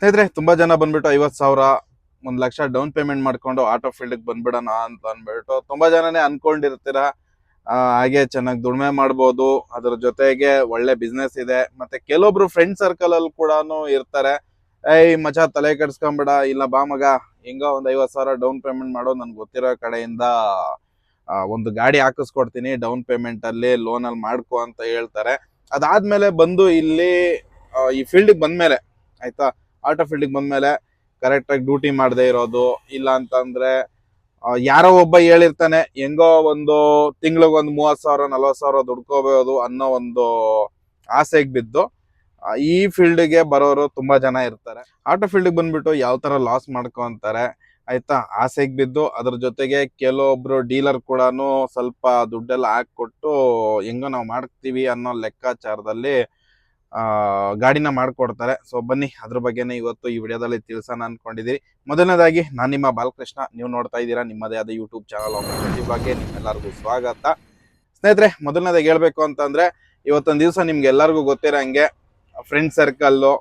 ಸ್ನೇಹಿತರೆ, ತುಂಬಾ ಜನ ಬಂದ್ಬಿಟ್ಟು ಐವತ್ ಸಾವಿರ, ಒಂದ್ ಲಕ್ಷ ಡೌನ್ ಪೇಮೆಂಟ್ ಮಾಡ್ಕೊಂಡು ಆಟೋ ಫೀಲ್ಡ್ ಬಂದ್ಬಿಡೋಣ ಅಂತ ಅಂದ್ಬಿಟ್ಟು ತುಂಬಾ ಜನನೇ ಅನ್ಕೊಂಡಿರ್ತೀರ? ಹಾಗೆ ಚೆನ್ನಾಗಿ ದುಡಿಮೆ ಮಾಡ್ಬೋದು, ಅದ್ರ ಜೊತೆಗೆ ಒಳ್ಳೆ ಬಿಸ್ನೆಸ್ ಇದೆ, ಮತ್ತೆ ಕೆಲವೊಬ್ರು ಫ್ರೆಂಡ್ ಸರ್ಕಲ್ ಅಲ್ಲಿ ಕೂಡ ಇರ್ತಾರೆ. ಏಯ್ ಮಜಾ ತಲೆ ಕೆಡ್ಸ್ಕೊಂಬಿಡ, ಇಲ್ಲ ಬಾ ಮಗ, ಹಿಂಗ ಒಂದ್ ಐವತ್ ಸಾವಿರ ಡೌನ್ ಪೇಮೆಂಟ್ ಮಾಡೋ ನನ್ಗೆ ಗೊತ್ತಿರೋ ಕಡೆಯಿಂದ ಒಂದು ಗಾಡಿ ಹಾಕಿಸ್ಕೊಡ್ತೀನಿ ಡೌನ್ ಪೇಮೆಂಟ್ ಅಲ್ಲಿ ಲೋನ್ ಅಲ್ಲಿ ಮಾಡ್ಕೊ ಅಂತ ಹೇಳ್ತಾರೆ. ಅದಾದ್ಮೇಲೆ ಬಂದು ಇಲ್ಲಿ ಈ ಫೀಲ್ಡ್ ಬಂದ್ಮೇಲೆ, ಆಯ್ತಾ? ಆಟೋ ಫೀಲ್ಡ್ ಬಂದ್ಮೇಲೆ ಕರೆಕ್ಟ್ ಆಗಿ ಡ್ಯೂಟಿ ಮಾಡದೇ ಇರೋದು ಇಲ್ಲ ಅಂತಂದ್ರೆ ಯಾರೋ ಒಬ್ಬ ಹೇಳಿರ್ತಾನೆ, ಹೆಂಗೋ ಒಂದು ತಿಂಗಳಿಗೆ ಒಂದು ಮೂವತ್ತು ಸಾವಿರ ನಲ್ವತ್ ಸಾವಿರ ದುಡ್ಕೋಬಹುದು ಅನ್ನೋ ಒಂದು ಆಸೆಗೆ ಬಿದ್ದು ಈ ಈ ಫೀಲ್ಡ್ಗೆ ಬರೋರು ತುಂಬಾ ಜನ ಇರ್ತಾರೆ. ಆಟೋ ಫೀಲ್ಡ್ ಬಂದ್ಬಿಟ್ಟು ಯಾವ ತರ ಲಾಸ್ ಮಾಡ್ಕೊಂತಾರೆ ಆಯ್ತಾ? ಆಸೆಗೆ ಬಿದ್ದು, ಅದ್ರ ಜೊತೆಗೆ ಕೆಲವೊಬ್ರು ಡೀಲರ್ ಕೂಡ ಸ್ವಲ್ಪ ದುಡ್ಡೆಲ್ಲ ಹಾಕ್ಕೊಟ್ಟು, ಹೆಂಗೋ ನಾವು ಮಾಡ್ತೀವಿ ಅನ್ನೋ ಲೆಕ್ಕಾಚಾರದಲ್ಲಿ ಗಾಡಿನ ಮಾಡ್ಕೊಡ್ತಾರೆ. ಸೊ ಬನ್ನಿ, ಅದ್ರ ಬಗ್ಗೆನೇ ಇವತ್ತು ಈ ವಿಡಿಯೋದಲ್ಲಿ ತಿಳಿಸೋಣ ಅನ್ಕೊಂಡಿದ್ದೀರಿ ಮೊದಲನೇದಾಗಿ, ನಾನು ನಿಮ್ಮ ಬಾಲಕೃಷ್ಣ. ನೀವು ನೋಡ್ತಾ ಇದ್ದೀರಾ ನಿಮ್ಮದೇ ಆದ ಯೂಟ್ಯೂಬ್ ಚಾನಲ್ ಆಪರ್ಚುನಿಟಿ ಬಗ್ಗೆ ನಿಮ್ಮೆಲ್ಲರಿಗೂ ಸ್ವಾಗತ. ಸ್ನೇಹಿತರೆ, ಮೊದಲನೇದಾಗಿ ಹೇಳ್ಬೇಕು ಅಂತಂದ್ರೆ, ಇವತ್ತೊಂದು ದಿವಸ ನಿಮ್ಗೆ ಎಲ್ಲರಿಗೂ ಗೊತ್ತಿರೋ ಹಂಗೆ ಫ್ರೆಂಡ್ ಸರ್ಕಲ್ಲು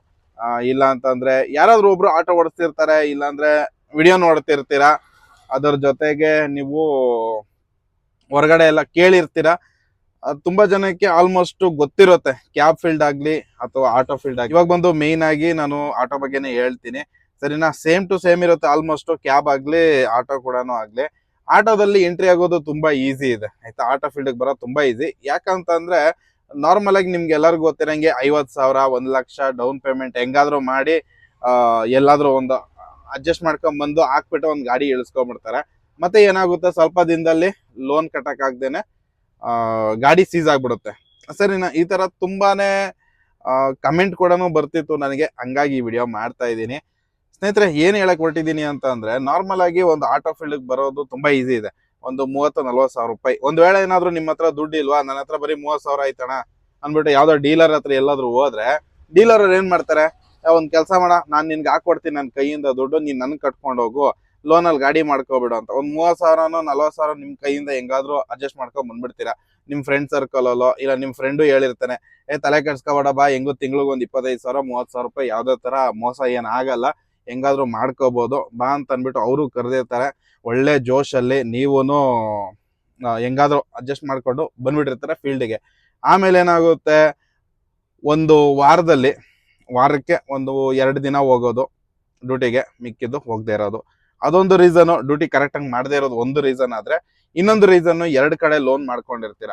ಇಲ್ಲ ಅಂತಂದ್ರೆ ಯಾರಾದ್ರೂ ಒಬ್ರು ಆಟೋ ಓಡಿಸ್ತಿರ್ತಾರೆ ಇಲ್ಲಾಂದ್ರೆ ವಿಡಿಯೋ ನೋಡ್ತಿರ್ತೀರಾ, ಅದರ ಜೊತೆಗೆ ನೀವು ಹೊರಗಡೆ ಎಲ್ಲ ಕೇಳಿರ್ತೀರಾ ತುಂಬಾ ಜನಕ್ಕೆ ಆಲ್ಮೋಸ್ಟ್ ಗೊತ್ತಿರುತ್ತೆ ಕ್ಯಾಬ್ ಫೀಲ್ಡ್ ಆಗ್ಲಿ ಅಥವಾ ಆಟೋ ಫೀಲ್ಡ್ ಆಗ್ಲಿ. ಇವಾಗ ಬಂದು ಮೇನ್ ಆಗಿ ನಾನು ಆಟೋ ಬಗ್ಗೆನೇ ಹೇಳ್ತೀನಿ. ಸರಿನಾ? ಸೇಮ್ ಟು ಸೇಮ್ ಇರುತ್ತೆ ಆಲ್ಮೋಸ್ಟ್ ಕ್ಯಾಬ್ ಆಗ್ಲಿ ಆಟೋ ಕೂಡ ಆಗ್ಲಿ. ಆಟೋದಲ್ಲಿ ಎಂಟ್ರಿ ಆಗೋದು ತುಂಬಾ ಈಸಿ ಇದೆ ಆಯ್ತಾ? ಆಟೋ ಫೀಲ್ಡ್ ಬರೋದು ತುಂಬಾ ಈಸಿ ಯಾಕಂತಂದ್ರೆ ನಾರ್ಮಲ್ ಆಗಿ ನಿಮ್ಗೆ ಎಲ್ಲರಿಗೂ ಗೊತ್ತಿರಂಗೆ ಐವತ್ ಸಾವಿರ ಒಂದ್ ಲಕ್ಷ ಡೌನ್ ಪೇಮೆಂಟ್ ಹೆಂಗಾದ್ರೂ ಮಾಡಿ ಎಲ್ಲಾದ್ರೂ ಒಂದು ಅಡ್ಜಸ್ಟ್ ಮಾಡ್ಕೊಂಡ್ ಬಂದು ಹಾಕ್ಬಿಟ್ಟು ಒಂದು ಗಾಡಿ ಇಳಿಸ್ಕೊಂಡ್ಬಿಡ್ತಾರೆ ಮತ್ತೆ ಏನಾಗುತ್ತೆ? ಸ್ವಲ್ಪ ದಿನದಲ್ಲಿ ಲೋನ್ ಕಟ್ಟಕ್ ಆಗ್ದೇನೆ ಆ, ಗಾಡಿ ಸೀಸ್ ಆಗ್ಬಿಡುತ್ತೆ. ಸರಿನಾ ಈ ತರ ತುಂಬಾನೇ ಕಮೆಂಟ್ ಕೂಡ ಬರ್ತಿತ್ತು ನನಗೆ. ಹಂಗಾಗಿ ಈ ವಿಡಿಯೋ ಮಾಡ್ತಾ ಇದ್ದೀನಿ. ಸ್ನೇಹಿತರೆ, ಏನು ಹೇಳಕ್ ಹೊರಟಿದ್ದೀನಿ ಅಂತ ಅಂದ್ರೆ ನಾರ್ಮಲ್ ಆಗಿ ಒಂದು ಆಟೋ ಫೀಲ್ಡ್ ಬರೋದು ತುಂಬಾ ಈಸಿ ಇದೆ. ಒಂದು ಮೂವತ್ತು, ನಲ್ವತ್ತು ಸಾವಿರ ರೂಪಾಯಿ. ಒಂದ್ ವೇಳೆ ಏನಾದರೂ ನಿಮ್ಮ ಹತ್ರ ದುಡ್ಡು ಇಲ್ವಾ, ನನ್ನ ಹತ್ರ ಬರೀ ಮೂವತ್ತು ಸಾವಿರ ಆಯ್ತಣ ಅಂದ್ಬಿಟ್ಟು ಯಾವ್ದೋ ಡೀಲರ್ ಹತ್ರ ಎಲ್ಲಾದರೂ ಹೋದ್ರೆ ಡೀಲರ್ ಅವ್ರು ಏನು ಮಾಡ್ತಾರೆ? ಒಂದು ಕೆಲಸ ಮಾಡ. ನಾನು ನಿನ್ಗೆ ಹಾಕೊಡ್ತೀನಿ ನನ್ನ ಕೈಯಿಂದ ದುಡ್ಡು. ನೀನು ನನ್ ಕಟ್ಕೊಂಡು ಹೋಗು. ಲೋನಲ್ಲಿ ಗಾಡಿ ಮಾಡ್ಕೋಬಿಡು ಅಂತ. ಒಂದು ಮೂವತ್ತು ಸಾವಿರನೋ ನಲ್ವತ್ತು ಸಾವಿರ ನಿಮ್ಮ ಕೈಯಿಂದ ಹೆಂಗಾದ್ರೂ ಅಡ್ಜಸ್ಟ್ ಮಾಡ್ಕೊಂಡು ಬಂದ್ಬಿಡ್ತೀರಾ. ನಿಮ್ಮ ಫ್ರೆಂಡ್ ಸರ್ಕಲ್ ಅಲ್ಲೋ, ಇಲ್ಲ ನಿಮ್ಮ ಫ್ರೆಂಡು ಹೇಳಿರ್ತಾನೆ, ಏ, ತಲೆ ಕೆಡ್ಸ್ಕೊಬೇಡ ಬಾ, ಹೆಂಗೋ ತಿಂಗ್ಳಿಗೆ ಒಂದು ಇಪ್ಪತ್ತೈದು ಸಾವಿರ, ಮೂವತ್ತು ಸಾವಿರ ರೂಪಾಯಿ ಯಾವುದೇ ತರ ಮೋಸ ಏನ್ ಆಗಲ್ಲ, ಹೆಂಗಾದ್ರೂ ಮಾಡ್ಕೋಬಹುದು ಬಾ ಅಂತ ಅನ್ಬಿಟ್ಟು ಅವರು ಕರೆದಿರ್ತಾರೆ. ಒಳ್ಳೆ ಜೋಶಲ್ಲಿ ನೀವೂ ಹೆಂಗಾದ್ರೂ ಅಡ್ಜಸ್ಟ್ ಮಾಡ್ಕೊಂಡು ಬಂದ್ಬಿಟ್ಟಿರ್ತಾರೆ ಫೀಲ್ಡಿಗೆ ಆಮೇಲೆ ಏನಾಗುತ್ತೆ, ಒಂದು ವಾರದಲ್ಲಿ, ವಾರಕ್ಕೆ ಒಂದು ಎರಡು ದಿನ ಹೋಗೋದು ಡ್ಯೂಟಿಗೆ ಮಿಕ್ಕಿದ್ದು ಹೋಗದೆ ಇರೋದು. ಅದೊಂದು ರೀಸನ್ ಡ್ಯೂಟಿ ಕರೆಕ್ಟ್ ಆಗಿ ಮಾಡದೇ ಇರೋದು ಒಂದು ರೀಸನ್ ಆದ್ರೆ, ಇನ್ನೊಂದು ರೀಸನ್ ಎರಡು ಕಡೆ ಲೋನ್ ಮಾಡ್ಕೊಂಡಿರ್ತೀರ.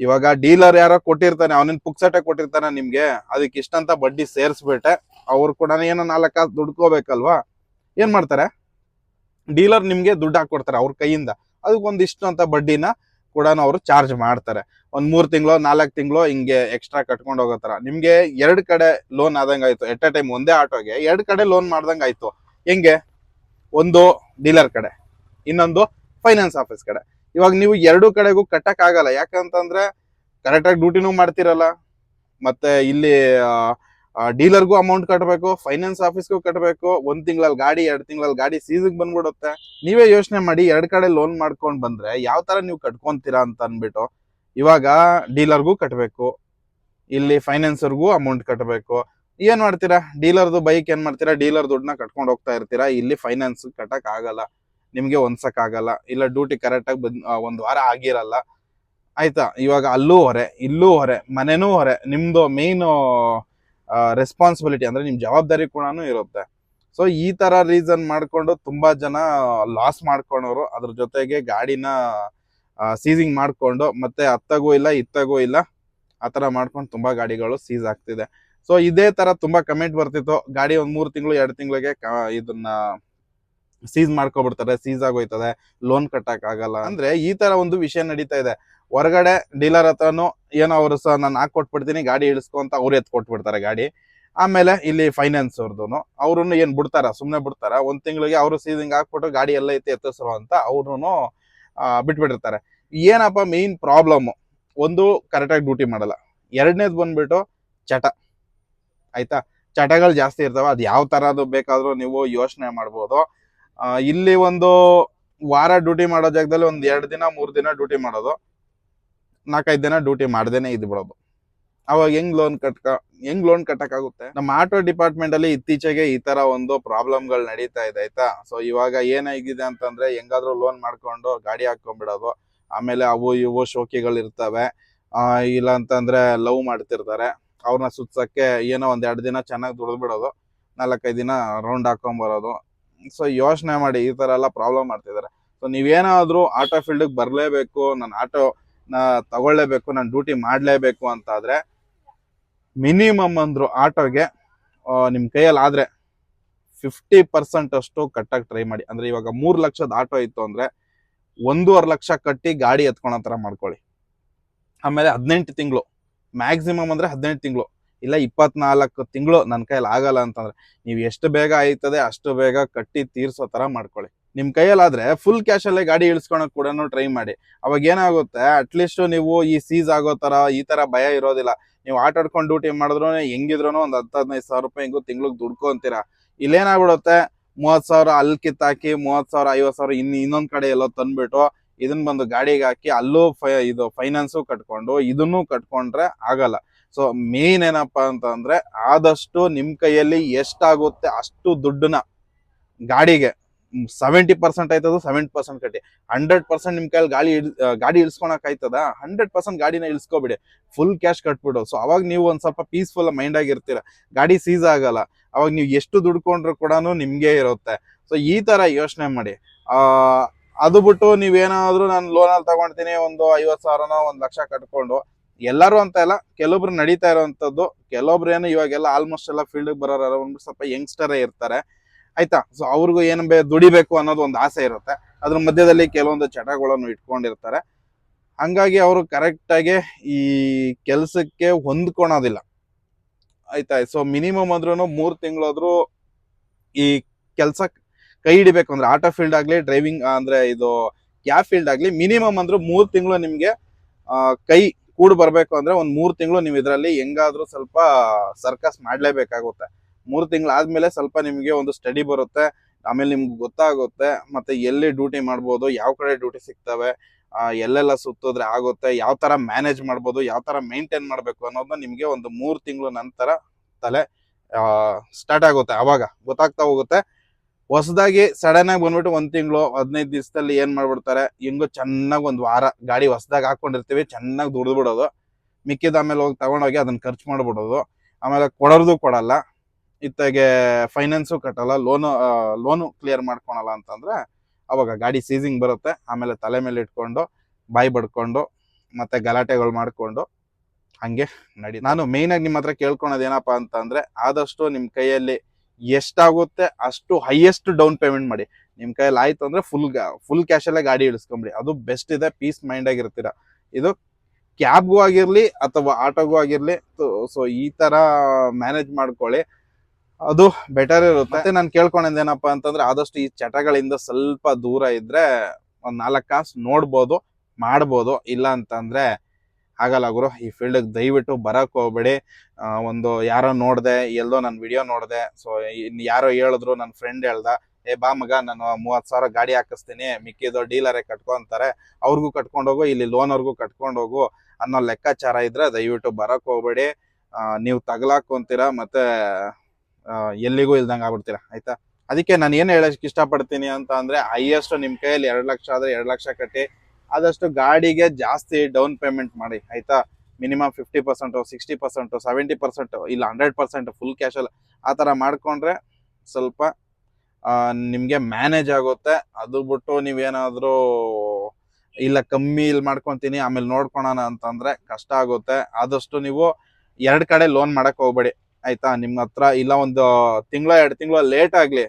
ಇವಾಗ ಡೀಲರ್ ಯಾರೋ ಕೊಟ್ಟಿರ್ತಾನೆ, ಅವನಿನ್ ಪುಕ್ಸಟೆ ಕೊಟ್ಟಿರ್ತಾನೆ ನಿಮ್ಗೆ, ಅದಕ್ಕೆ ಇಷ್ಟಂತ ಬಡ್ಡಿ ಸೇರಿಸ್ಬಿಟ್ಟೆ, ಅವ್ರು ಕೂಡ ಏನೋ ನಾಲ್ಕು ಕಾಸು ದುಡ್ಕೋಬೇಕಲ್ವಾ? ಏನ್ ಮಾಡ್ತಾರೆ? ಡೀಲರ್ ನಿಮ್ಗೆ ದುಡ್ಡು ಹಾಕೊಡ್ತಾರೆ ಅವ್ರ ಕೈಯಿಂದ. ಅದಕ್ಕೆ ಒಂದಿಷ್ಟು ಅಂತ ಬಡ್ಡಿನ ಕೂಡ ಅವರು ಚಾರ್ಜ್ ಮಾಡ್ತಾರೆ. ಒಂದ್ ಮೂರ್ ತಿಂಗಳು, ನಾಲ್ಕು ತಿಂಗಳು ಹಿಂಗೆ ಎಕ್ಸ್ಟ್ರಾ ಕಟ್ಕೊಂಡು ಹೋಗೋತರ. ನಿಮ್ಗೆ ಎರಡ್ ಕಡೆ ಲೋನ್ ಆದಂಗಾಯ್ತು. ಎಟ್ ಅ ಟೈಮ್ ಒಂದೇ ಆಟೋಗೆ, ಎರಡ್ ಕಡೆ ಲೋನ್ ಮಾಡ್ದಂಗಾಯ್ತು. ಹೆಂಗೆ? ಒಂದು ಡೀಲರ್ ಕಡೆ, ಇನ್ನೊಂದು ಫೈನಾನ್ಸ್ ಆಫೀಸ್ ಕಡೆ. ಇವಾಗ ನೀವು ಎರಡು ಕಡೆಗೂ ಕಟ್ಟಕ್ ಆಗಲ್ಲ. ಯಾಕಂತಂದ್ರೆ ಕರೆಕ್ಟಾಗಿ ಡ್ಯೂಟಿನೂ ಮಾಡ್ತಿರಲ್ಲ. ಮತ್ತೆ ಇಲ್ಲಿ ಡೀಲರ್ಗೂ ಅಮೌಂಟ್ ಕಟ್ಟಬೇಕು ಫೈನಾನ್ಸ್ ಆಫೀಸ್ಗೂ ಕಟ್ಟಬೇಕು ಒಂದ್ ತಿಂಗಳಲ್ಲಿ ಗಾಡಿ, ಎರಡು ತಿಂಗಳಲ್ಲಿ ಗಾಡಿ ಸೀಸಿಗೆ ಬಂದ್ಬಿಡುತ್ತೆ. ನೀವೇ ಯೋಚನೆ ಮಾಡಿ ಎರಡು ಕಡೆ ಲೋನ್ ಮಾಡ್ಕೊಂಡ್ ಬಂದ್ರೆ ಯಾವ ತರ ನೀವು ಕಟ್ಕೊಂತೀರಾ ಅಂತ ಅನ್ಬಿಟ್ಟು ಇವಾಗ ಡೀಲರ್ಗೂ ಕಟ್ಟಬೇಕು ಇಲ್ಲಿ ಫೈನಾನ್ಸರ್ಗೂ ಅಮೌಂಟ್ ಕಟ್ಟಬೇಕು ಏನ್ ಮಾಡ್ತೀರಾ? ಡೀಲರ್ದು ಬೈಕ್ ಏನ್ ಮಾಡ್ತೀರಾ? ಡೀಲರ್ ದುಡ್ಡನ್ನ ಕಟ್ಕೊಂಡು ಹೋಗ್ತಾ ಇರ್ತೀರಾ? ಇಲ್ಲಿ ಫೈನಾನ್ಸ್ ಕಟ್ಟಕ್ ಆಗಲ್ಲ. ನಿಮ್ಗೆ ಹೊಂದ್ಸಕ್ ಆಗಲ್ಲ. ಇಲ್ಲ ಡ್ಯೂಟಿ ಕರೆಕ್ಟ್ ಆಗಿ ಒಂದ್ ವಾರ ಆಗಿರಲ್ಲ. ಆಯ್ತಾ? ಇವಾಗ ಅಲ್ಲೂ ಹೊರೆ, ಇಲ್ಲೂ ಹೊರೆ, ಮನೆನೂ ಹೊರೆ. ನಿಮ್ದು ಮೇನ್ ರೆಸ್ಪಾನ್ಸಿಬಿಲಿಟಿ ಅಂದ್ರೆ ನಿಮ್ ಜವಾಬ್ದಾರಿ ಕೂಡ ಇರುತ್ತೆ. ಸೊ ಈ ತರ ರೀಸನ್ ಮಾಡ್ಕೊಂಡು ತುಂಬಾ ಜನ ಲಾಸ್ ಮಾಡ್ಕೊಂಡವ್ರು ಅದ್ರ ಜೊತೆಗೆ ಗಾಡಿನ ಸೀಸಿಂಗ್ ಮಾಡ್ಕೊಂಡು, ಮತ್ತೆ ಅತ್ತಗೂ ಇಲ್ಲ, ಇತ್ತಗೂ ಇಲ್ಲ, ಆ ತರ ಮಾಡ್ಕೊಂಡು ತುಂಬಾ ಗಾಡಿಗಳು ಸೀಸ್ ಆಗ್ತಿದೆ. ಸೊ ಇದೇ ತರ ತುಂಬಾ ಕಮೆಂಟ್ ಬರ್ತಿತ್ತು. ಗಾಡಿ ಒಂದ್ ಮೂರು ತಿಂಗಳು, ಎರಡು ತಿಂಗಳಿಗೆ ಇದನ್ನ ಸೀಸ್ ಮಾಡ್ಕೊಬಿಡ್ತಾರೆ ಸೀಸ್ ಆಗೋಯ್ತದೆ ಲೋನ್ ಕಟ್ಟಕ್ ಆಗಲ್ಲ. ಅಂದ್ರೆ ಈ ತರ ಒಂದು ವಿಷಯ ನಡೀತಾ ಇದೆ. ಹೊರಗಡೆ ಡೀಲರ್ ಹತ್ರನು ಏನೋ ಅವರು ಸಹ ನಾನು ಹಾಕೊಟ್ಬಿಡ್ತೀನಿ ಗಾಡಿ ಇಳಿಸ್ಕೊ ಅಂತ ಅವ್ರು ಎತ್ ಕೊಟ್ಬಿಡ್ತಾರೆ ಗಾಡಿ. ಆಮೇಲೆ ಇಲ್ಲಿ ಫೈನಾನ್ಸ್ ಅವ್ರದ್ದು ಅವ್ರನ್ನು ಏನ್ ಬಿಡ್ತಾರ, ಸುಮ್ನೆ ಬಿಡ್ತಾರ? ಒಂದ್ ತಿಂಗಳಿಗೆ ಅವರು ಸೀಸಿಂಗ್ ಹಾಕ್ಬಿಟ್ಟು ಗಾಡಿ ಎಲ್ಲ ಐತೆ ಎತ್ತಿಸ್ರು ಅಂತ ಅವ್ರು ಬಿಟ್ಬಿಟ್ಟಿರ್ತಾರೆ. ಏನಪ್ಪ ಮೇನ್ ಪ್ರಾಬ್ಲಮ್ ಒಂದು ಕರೆಕ್ಟಾಗಿ ಡ್ಯೂಟಿ ಮಾಡಲ್ಲ. ಎರಡನೇದು ಬಂದ್ಬಿಟ್ಟು ಚಟ. ಆಯ್ತಾ? ಚಟಗಳು ಜಾಸ್ತಿ ಇರ್ತಾವೆ, ಅದು ಯಾವ ಥರದ್ದು ಬೇಕಾದರೂ ನೀವು ಯೋಚನೆ ಮಾಡ್ಬೋದು. ಇಲ್ಲಿ ಒಂದು ವಾರ ಡ್ಯೂಟಿ ಮಾಡೋ ಜಾಗದಲ್ಲಿ ಒಂದ್ ಎರಡು ದಿನ, ಮೂರು ದಿನ ಡ್ಯೂಟಿ ಮಾಡೋದು. ನಾಲ್ಕೈದು ದಿನ ಡ್ಯೂಟಿ ಮಾಡ್ದೇನೆ ಇದ್ ಬಿಡೋದು. ಅವಾಗ ಹೆಂಗ್ ಲೋನ್ ಕಟ್ಕ, ಹೆಂಗ್ ಲೋನ್ ಕಟ್ಟಕ್ಕಾಗುತ್ತೆ? ನಮ್ಮ ಆಟೋ ಡಿಪಾರ್ಟ್ಮೆಂಟ್ ಅಲ್ಲಿ ಇತ್ತೀಚೆಗೆ ಈ ತರ ಒಂದು ಪ್ರಾಬ್ಲಮ್ಗಳು ನಡೀತಾ ಇದೆ, ಆಯ್ತಾ? ಸೊ ಇವಾಗ ಏನಾಗಿದೆ ಅಂತಂದ್ರೆ ಹೆಂಗಾದ್ರೂ ಲೋನ್ ಮಾಡ್ಕೊಂಡು ಗಾಡಿ ಹಾಕೊಂಡ್ಬಿಡೋದು ಆಮೇಲೆ ಅವು ಇವು ಶೋಕಿಗಳು ಇರ್ತವೆ. ಇಲ್ಲ ಅಂತಂದ್ರೆ ಲವ್ ಮಾಡ್ತಿರ್ತಾರೆ. ಅವ್ರನ್ನ ಸುತ್ತಕ್ಕೆ ಏನೋ ಒಂದು ಎರಡು ದಿನ ಚೆನ್ನಾಗಿ ದುಡ್ದು ಬಿಡೋದು, ನಾಲ್ಕೈದು ದಿನ ರೌಂಡ್ ಹಾಕೊಂಬರೋದು ಸೊ ಯೋಚನೆ ಮಾಡಿ ಈ ತರ ಎಲ್ಲ ಪ್ರಾಬ್ಲಮ್ ಮಾಡ್ತಿದ್ದಾರೆ ಸೊ ನೀವೇನಾದರೂ ಆಟೋ ಫೀಲ್ಡಿಗೆ ಬರಲೇಬೇಕು, ನಾನು ಆಟೋ ತಗೊಳ್ಳೇಬೇಕು, ನಾನು ಡ್ಯೂಟಿ ಮಾಡಲೇಬೇಕು ಅಂತಾದರೆ ಮಿನಿಮಮ್ ಅಂದ್ರು ಆಟೋಗೆ ನಿಮ್ಮ ಕೈಯಲ್ಲಿ ಆದ್ರೆ ಫಿಫ್ಟಿ ಪರ್ಸೆಂಟ್ ಅಷ್ಟು ಕಟ್ಟಕ್ಕೆ ಟ್ರೈ ಮಾಡಿ. ಅಂದ್ರೆ ಇವಾಗ ಮೂರು ಲಕ್ಷದ ಆಟೋ ಇತ್ತು ಅಂದ್ರೆ ಒಂದೂವರೆ ಲಕ್ಷ ಕಟ್ಟಿ ಗಾಡಿ ಎತ್ಕೊಳೋ ಥರ ಮಾಡ್ಕೊಳ್ಳಿ. ಆಮೇಲೆ ಹದಿನೆಂಟು ತಿಂಗಳು ಮ್ಯಾಕ್ಸಿಮಮ್ ಅಂದ್ರೆ ಹದಿನೆಂಟು ತಿಂಗಳು. ಇಲ್ಲ, ಇಪ್ಪತ್ನಾಲ್ಕು ತಿಂಗಳು ನನ್ನ ಕೈಯಲ್ಲಿ ಆಗಲ್ಲ ಅಂತಂದ್ರೆ, ನೀವು ಎಷ್ಟು ಬೇಗ ಆಯ್ತದೆ ಅಷ್ಟು ಬೇಗ ಕಟ್ಟಿ ತೀರ್ಸೋ ತರ ಮಾಡ್ಕೊಳ್ಳಿ. ನಿಮ್ ಕೈಯಲ್ಲಾದ್ರೆ ಫುಲ್ ಕ್ಯಾಶ್ ಅಲ್ಲೇ ಗಾಡಿ ಇಳಿಸ್ಕೊಳಕ್ ಕೂಡ ಟ್ರೈ ಮಾಡಿ. ಅವಾಗ ಏನಾಗುತ್ತೆ ಅಟ್ಲೀಸ್ಟು ನೀವು ಈ ಸೀಸ್ ಆಗೋ ತರ, ಈ ತರ ಭಯ ಇರೋದಿಲ್ಲ. ನೀವು ಆಟ ಆಡ್ಕೊಂಡು ಡ್ಯೂಟಿ ಮಾಡಿದ್ರು ಹೆಂಗಿದ್ರು ಒಂದು ಹತ್ತು, ಹದಿನೈದು ಸಾವಿರ ರೂಪಾಯಿ ಹಿಂಗು ತಿಂಗ್ಳಿಗೆ ದುಡ್ಕೊಂತೀರ ಇಲ್ಲೇನಾಗ್ಬಿಡುತ್ತೆ ಮೂವತ್ ಸಾವಿರ ಅಲ್ಲಿ ಕಿತ್ತಾಕಿ ಮೂವತ್ ಸಾವಿರ, ಐವತ್ತು ಸಾವಿರ ಇನ್ನು ಇನ್ನೊಂದ್ ಕಡೆ ಎಲ್ಲೋ ತಂದ್ಬಿಟ್ಟು ಇದನ್ನ ಬಂದು ಗಾಡಿಗೆ ಹಾಕಿ ಅಲ್ಲೂ ಫೈ, ಇದು ಫೈನಾನ್ಸು ಕಟ್ಕೊಂಡು ಇದನ್ನು ಕಟ್ಕೊಂಡ್ರೆ ಆಗಲ್ಲ. ಸೊ ಮೇನ್ ಏನಪ್ಪ ಅಂತಂದ್ರೆ ಆದಷ್ಟು ನಿಮ್ ಕೈಯಲ್ಲಿ ಎಷ್ಟಾಗುತ್ತೆ ಅಷ್ಟು ದುಡ್ಡನ್ನ ಗಾಡಿಗೆ ಸೆವೆಂಟಿ ಪರ್ಸೆಂಟ್ ಆಯ್ತದ ಸೆವೆಂಟಿ ಪರ್ಸೆಂಟ್ ಕಟ್ಟಿ. ಹಂಡ್ರೆಡ್ ಪರ್ಸೆಂಟ್ ನಿಮ್ ಕೈಯಲ್ಲಿ ಗಾಡಿ ಗಾಡಿ ಇಳಿಸ್ಕೊಳಕ್ ಆಯ್ತದ? ಹಂಡ್ರೆಡ್ ಪರ್ಸೆಂಟ್ ಗಾಡಿನ ಇಳಿಸ್ಕೊಬಿಡಿ. ಫುಲ್ ಕ್ಯಾಶ್ ಕಟ್ಬಿಡು. ಸೊ ಅವಾಗ ನೀವು ಒಂದ್ ಸ್ವಲ್ಪ ಪೀಸ್ಫುಲ್ ಮೈಂಡ್ ಆಗಿರ್ತೀರ. ಗಾಡಿ ಸೀಸ್ ಆಗಲ್ಲ. ಅವಾಗ ನೀವು ಎಷ್ಟು ದುಡ್ಕೊಂಡ್ರು ಕೂಡ ನಿಮ್ಗೆ ಇರುತ್ತೆ. ಸೊ ಈ ತರ ಯೋಚನೆ ಮಾಡಿ. ಆ ಅದು ಬಿಟ್ಟು ನೀವೇನಾದ್ರೂ ನಾನು ಲೋನಲ್ಲಿ ತಗೊಳ್ತೀನಿ ಒಂದು ಐವತ್ತು ಸಾವಿರನೋ ಒಂದು ಲಕ್ಷ ಕಟ್ಕೊಂಡು, ಎಲ್ಲರೂ ಅಂತ ಇಲ್ಲ ಕೆಲವೊಬ್ರು ನಡೀತಾ ಇರೋವಂಥದ್ದು ಕೆಲವೊಬ್ರು ಏನು ಇವಾಗೆಲ್ಲ ಆಲ್ಮೋಸ್ಟ್ ಎಲ್ಲ ಫೀಲ್ಡ್ ಬರೋರು ಒಂದು ಸ್ವಲ್ಪ ಯಂಗ್ಸ್ಟರೇ ಇರ್ತಾರೆ. ಆಯ್ತಾ? ಸೊ ಅವ್ರಿಗೂ ಏನು ಬೇ, ದುಡಿಬೇಕು ಅನ್ನೋದು ಒಂದು ಆಸೆ ಇರುತ್ತೆ. ಅದ್ರ ಮಧ್ಯದಲ್ಲಿ ಕೆಲವೊಂದು ಚಟಗಳನ್ನು ಇಟ್ಕೊಂಡಿರ್ತಾರೆ. ಹಂಗಾಗಿ ಅವರು ಕರೆಕ್ಟಾಗಿ ಈ ಕೆಲಸಕ್ಕೆ ಹೊಂದ್ಕೊಳೋದಿಲ್ಲ. ಆಯ್ತಾ? ಸೊ ಮಿನಿಮಮ್ ಅಂದ್ರೂ ಮೂರು ತಿಂಗಳಾದ್ರೂ ಈ ಕೆಲಸ ಕೈ ಹಿಡಿಬೇಕು ಅಂದ್ರೆ ಆಟೋ ಫೀಲ್ಡ್ ಆಗಲಿ ಡ್ರೈವಿಂಗ್ ಅಂದ್ರೆ ಇದು ಕ್ಯಾಬ್ ಫೀಲ್ಡ್ ಆಗಲಿ ಮಿನಿಮಮ್ ಅಂದ್ರೆ ಮೂರು ತಿಂಗಳು ನಿಮಗೆ ಕೈ ಕೂಡ್ ಬರಬೇಕು ಅಂದ್ರೆ ಒಂದು ಮೂರು ತಿಂಗಳು ನೀವು ಇದರಲ್ಲಿ ಹೆಂಗಾದ್ರೂ ಸ್ವಲ್ಪ ಸರ್ಕಸ್ ಮಾಡಲೇಬೇಕಾಗುತ್ತೆ. ಮೂರು ತಿಂಗಳು ಆದ್ಮೇಲೆ ಸ್ವಲ್ಪ ನಿಮಗೆ ಒಂದು ಸ್ಟಡಿ ಬರುತ್ತೆ, ಆಮೇಲೆ ನಿಮ್ಗೆ ಗೊತ್ತಾಗುತ್ತೆ, ಮತ್ತೆ ಎಲ್ಲಿ ಡ್ಯೂಟಿ ಮಾಡ್ಬೋದು, ಯಾವ ಕಡೆ ಡ್ಯೂಟಿ ಸಿಗ್ತವೆ ಎಲ್ಲೆಲ್ಲ ಸುತ್ತಿದ್ರೆ ಆಗುತ್ತೆ, ಯಾವ ತರ ಮ್ಯಾನೇಜ್ ಮಾಡ್ಬೋದು, ಯಾವ ತರ ಮೇಂಟೈನ್ ಮಾಡಬೇಕು ಅನ್ನೋದನ್ನ ನಿಮಗೆ ಒಂದು ಮೂರು ತಿಂಗಳು ನಂತರ ತಲೆ ಸ್ಟಾರ್ಟ್ ಆಗುತ್ತೆ, ಅವಾಗ ಗೊತ್ತಾಗ್ತಾ ಹೋಗುತ್ತೆ. ಹೊಸದಾಗಿ ಸಡನ್ ಆಗಿ ಬಂದ್ಬಿಟ್ಟು ಒಂದ್ ತಿಂಗಳು, ಹದಿನೈದು ದಿವಸದಲ್ಲಿ ಏನ್ ಮಾಡ್ಬಿಡ್ತಾರೆ, ಹೆಂಗೋ ಚೆನ್ನಾಗಿ ಒಂದ್ ವಾರ ಗಾಡಿ ಹೊಸದಾಗಿ ಹಾಕೊಂಡಿರ್ತೀವಿ, ಚೆನ್ನಾಗಿ ದುಡ್ದು ಬಿಡೋದು. ಮಿಕ್ಕಿದ ಆಮೇಲೆ ಹೋಗಿ ತಗೊಂಡೋಗಿ ಅದನ್ನ ಖರ್ಚು ಮಾಡ್ಬಿಡೋದು. ಆಮೇಲೆ ಕೊಡೋದು ಕೊಡಲ್ಲ. ಇತ್ತಾಗೆ ಫೈನಾನ್ಸು ಕಟ್ಟಲ್ಲ ಲೋನು ಲೋನು ಕ್ಲಿಯರ್ ಮಾಡ್ಕೊಳಲ್ಲ ಅಂತಂದ್ರೆ ಅವಾಗ ಗಾಡಿ ಸೀಸಿಂಗ್ ಬರುತ್ತೆ. ಆಮೇಲೆ ತಲೆ ಮೇಲೆ ಇಟ್ಕೊಂಡು, ಬಾಯಿ ಬಡ್ಕೊಂಡು, ಮತ್ತೆ ಗಲಾಟೆಗಳು ಮಾಡಿಕೊಂಡು ಹಂಗೆ ನಡಿ. ನಾನು ಮೇಯ್ನಾಗಿ ನಿಮ್ಮ ಹತ್ರ ಕೇಳ್ಕೊಳೋದು ಏನಪ್ಪಾ ಅಂತಂದ್ರೆ, ಆದಷ್ಟು ನಿಮ್ಮ ಕೈಯಲ್ಲಿ ಎಷ್ಟಾಗುತ್ತೆ ಅಷ್ಟು ಹೈಯೆಸ್ಟ್ ಡೌನ್ ಪೇಮೆಂಟ್ ಮಾಡಿ. ನಿಮ್ಮ ಕೈಯಲ್ಲಿ ಆಯ್ತು ಅಂದ್ರೆ ಫುಲ್ ಫುಲ್ ಕ್ಯಾಶ್ ಅಲ್ಲೇ ಗಾಡಿ ಇಳಿಸ್ಕೊಂಬಿಡಿ. ಅದು ಬೆಸ್ಟ್ ಇದೆ ಪೀಸ್ ಮೈಂಡ್ ಆಗಿರ್ತೀರ ಇದು ಕ್ಯಾಬ್ಗೂ ಆಗಿರಲಿ ಅಥವಾ ಆಟೋಗೂ ಆಗಿರಲಿ ಸೊ ಈ ತರ ಮ್ಯಾನೇಜ್ ಮಾಡ್ಕೊಳ್ಳಿ. ಅದು ಬೆಟರ್ ಇರುತ್ತೆ. ಮತ್ತೆ ನಾನು ಕೇಳ್ಕೊಂಡಿದ್ದೇನಪ್ಪ ಅಂತಂದ್ರೆ ಆದಷ್ಟು ಈ ಚಟಗಳಿಂದ ಸ್ವಲ್ಪ ದೂರ ಇದ್ರೆ ಒಂದು ನಾಲ್ಕು ಕಾಸು ನೋಡ್ಬೋದು, ಮಾಡ್ಬೋದು, ಇಲ್ಲ ಅಂತಂದ್ರೆ ಆಗಲ್ಲ ಗುರು. ಈ ಫೀಲ್ಡ್ ದಯವಿಟ್ಟು ಬರಕ್ ಹೋಗ್ಬೇಡಿ. ಒಂದು ಯಾರೋ ನೋಡಿದೆ ಎಲ್ಲೋ ನನ್ನ ವಿಡಿಯೋ ನೋಡಿದೆ. ಸೊ ಯಾರೋ ಹೇಳಿದ್ರು ನನ್ನ ಫ್ರೆಂಡ್ ಹೇಳ್ದ, ಏ, ಬಾ ಮಗ, ನಾನು ಮೂವತ್ ಸಾವಿರ ಗಾಡಿ ಹಾಕಿಸ್ತೀನಿ. ಮಿಕ್ಕಿದೋ ಡೀಲರೇ ಕಟ್ಕೊಂತಾರೆ. ಅವ್ರಿಗೂ ಕಟ್ಕೊಂಡೋಗು ಇಲ್ಲಿ ಲೋನ್ ಅವ್ರಿಗೂ ಕಟ್ಕೊಂಡೋಗು ಅನ್ನೋ ಲೆಕ್ಕಾಚಾರ ಇದ್ರೆ ದಯವಿಟ್ಟು ಬರಕ್ ಹೋಗ್ಬೇಡಿ. ನೀವು ತಗಲಾಕೊಂತೀರ, ಮತ್ತೆ ಎಲ್ಲಿಗೂ ಇಲ್ದಂಗೆ ಆಗ್ಬಿಡ್ತೀರ. ಆಯ್ತಾ? ಅದಕ್ಕೆ ನಾನು ಏನು ಹೇಳೋಕ್ಕೆ ಇಷ್ಟಪಡ್ತೀನಿ ಅಂತ ಅಂದರೆ ಹೈಯೆಸ್ಟ್ ನಿಮ್ಮ ಕೈಯಲ್ಲಿ ಎರಡು ಲಕ್ಷ ಆದರೆ ಎರಡು ಲಕ್ಷ ಕಟ್ಟಿ ಆದಷ್ಟು ಗಾಡಿಗೆ ಜಾಸ್ತಿ ಡೌನ್ ಪೇಮೆಂಟ್ ಮಾಡಿ, ಆಯ್ತಾ? Minimum fifty percent sixty percent seventy percent ಇಲ್ಲ ಹಂಡ್ರೆಡ್ ಪರ್ಸೆಂಟ್ ಫುಲ್ ಕ್ಯಾಶಲ್ಲಿ ಆ ಥರ ಮಾಡ್ಕೊಂಡ್ರೆ ಸ್ವಲ್ಪ ನಿಮಗೆ ಮ್ಯಾನೇಜ್ ಆಗುತ್ತೆ. ಅದು ಬಿಟ್ಟು ನೀವೇನಾದರೂ, ಇಲ್ಲ ಕಮ್ಮಿ ಇಲ್ಲಿ ಮಾಡ್ಕೊಂತೀನಿ, ಆಮೇಲೆ ನೋಡ್ಕೊಳೋಣ ಅಂತಂದ್ರೆ ಕಷ್ಟ ಆಗುತ್ತೆ. ಆದಷ್ಟು ನೀವು ಎರಡು ಕಡೆ ಲೋನ್ ಮಾಡಕ್ ಹೋಗ್ಬೇಡಿ, ಆಯ್ತಾ? ನಿಮ್ಮ ಹತ್ರ ಇಲ್ಲ ಒಂದು ತಿಂಗಳ, ಎರಡು ತಿಂಗಳ ಲೇಟ್ ಆಗಲಿ,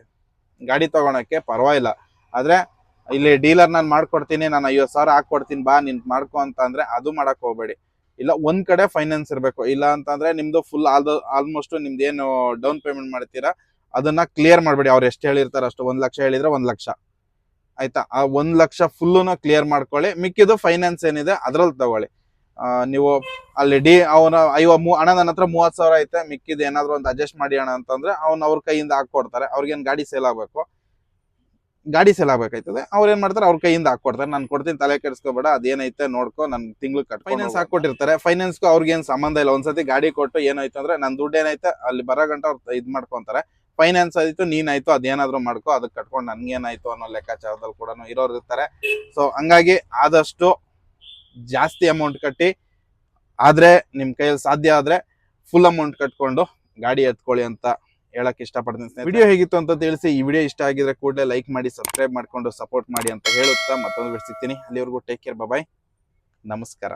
ಗಾಡಿ ತೊಗೊಳಕ್ಕೆ ಪರವಾಗಿಲ್ಲ. ಆದ್ರೆ ಇಲ್ಲಿ ಡೀಲರ್ ನಾನು ಮಾಡ್ಕೊಡ್ತೀನಿ, ನಾನು ಐವತ್ತು ಸಾವಿರ ಹಾಕೊಡ್ತೀನಿ ಬಾ, ನಿನ್ ಮಾಡ್ಕೊ ಅಂತ ಅಂದ್ರೆ ಅದು ಮಾಡಕ್ ಹೋಗ್ಬೇಡಿ. ಇಲ್ಲ, ಒಂದ್ ಕಡೆ ಫೈನಾನ್ಸ್ ಇರಬೇಕು. ಇಲ್ಲ ಅಂತಂದ್ರೆ ನಿಮ್ದು ಫುಲ್ ಆಲ್ಮೋಸ್ಟ್ ನಿಮ್ದು ಏನು ಡೌನ್ ಪೇಮೆಂಟ್ ಮಾಡ್ತೀರಾ, ಅದನ್ನ ಕ್ಲಿಯರ್ ಮಾಡ್ಬೇಡಿ. ಅವ್ರು ಎಷ್ಟು ಹೇಳಿರ್ತಾರೆ ಅಷ್ಟು, ಒಂದ್ ಲಕ್ಷ ಹೇಳಿದ್ರೆ ಒಂದ್ ಲಕ್ಷ. ಆಯ್ತಾ? ಆ ಒಂದ್ ಲಕ್ಷ ಫುಲ್ಲುನ ಕ್ಲಿಯರ್ ಮಾಡ್ಕೊಳ್ಳಿ. ಮಿಕ್ಕಿದು ಫೈನಾನ್ಸ್ ಏನಿದೆ ಅದ್ರಲ್ಲಿ ತಗೊಳ್ಳಿ. ನೀವು ಅಲ್ಲಿ ಡಿ, ಅವನ ಐವ ಮೂ, ಅಣ್ಣ ನನ್ನ ಹತ್ರ ಮೂವತ್ತು ಸಾವಿರ ಐತೆ ಮಿಕ್ಕಿದ್ ಏನಾದ್ರು ಒಂದು ಅಡ್ಜಸ್ಟ್ ಮಾಡಿ ಅಣ್ಣ ಅಂತಂದ್ರೆ ಅವ್ನ ಅವ್ರ ಕೈಯಿಂದ ಹಾಕೊಡ್ತಾರೆ ಅವ್ರಿಗೇನ್ ಗಾಡಿ ಸೇಲ್ ಆಗ್ಬೇಕು. ಗಾಡಿ ಸೇಲ್ ಆಗ್ಬೇಕಾಯ್ತದೆ. ಅವ್ರು ಏನ್ ಮಾಡ್ತಾರೆ? ಅವ್ರ ಕೈಯಿಂದ ಹಾಕೊಡ್ತಾರೆ ನಾನು ಕೊಡ್ತೀನಿ ತಲೆ ಕೆಡಿಸ್ಕೋಬೇಡ ಅದೇನೈತೆ ನೋಡ್ಕೊ ನನ್ ತಿಂಗ್ಳು ಕಟ್ ಫೈನಾನ್ಸ್ ಹಾಕೊಟ್ಟಿರ್ತಾರೆ ಫೈನಾನ್ಸ್ಗೂ ಅವ್ರಿಗೆ ಏನ್ ಸಂಬಂಧ ಇಲ್ಲ. ಒಂದ್ಸತಿ ಗಾಡಿ ಕೊಟ್ಟು ಏನಾಯ್ತು ಅಂದ್ರೆ ನನ್ ದುಡ್ಡು ಏನೈತೆ ಅಲ್ಲಿ ಬರೋ ಗಂಟ ಅವ್ರು ಇದ್ ಮಾಡ್ಕೊಂತಾರೆ. ಫೈನಾನ್ಸ್ ಆಯ್ತು ನೀನಾಯ್ತು ಅದೇನಾದ್ರೂ ಮಾಡ್ಕೊ ಅದಕ್ಕೆ ಕಟ್ಕೊಂಡು ನನ್ಗೇನಾಯ್ತು ಅನ್ನೋ ಲೆಕ್ಕಾಚಾರದಲ್ಲಿ ಕೂಡ ಇರೋರು ಇರ್ತಾರೆ. ಸೊ ಹಂಗಾಗಿ ಆದಷ್ಟು ಜಾಸ್ತಿ ಅಮೌಂಟ್ ಕಟ್ಟಿ ಆದ್ರೆ ನಿಮ್ ಕೈಯಲ್ಲಿ ಸಾಧ್ಯ ಆದ್ರೆ ಫುಲ್ ಅಮೌಂಟ್ ಕಟ್ಕೊಂಡು ಗಾಡಿ ಎತ್ಕೊಳ್ಳಿ ಅಂತ ಹೇಳಕ್ ಇಷ್ಟಪಡ್ತೀನಿ ವಿಡಿಯೋ ಹೇಗಿತ್ತು ಅಂತ ತಿಳಿಸಿ. ಈ ವಿಡಿಯೋ ಇಷ್ಟ ಆಗಿದ್ರೆ ಕೂಡಲೇ ಲೈಕ್ ಮಾಡಿ ಸಬ್ಸ್ಕ್ರೈಬ್ ಮಾಡ್ಕೊಂಡು ಸಪೋರ್ಟ್ ಮಾಡಿ ಅಂತ ಹೇಳುತ್ತಾ ಮತ್ತೊಂದು ವಿಡಿಯೋ ಸಿಗ್ತೀನಿ. ಅಲ್ಲಿವರೆಗೂ ಟೇಕ್ ಕೇರ್ ಬಾಯ್ ನಮಸ್ಕಾರ.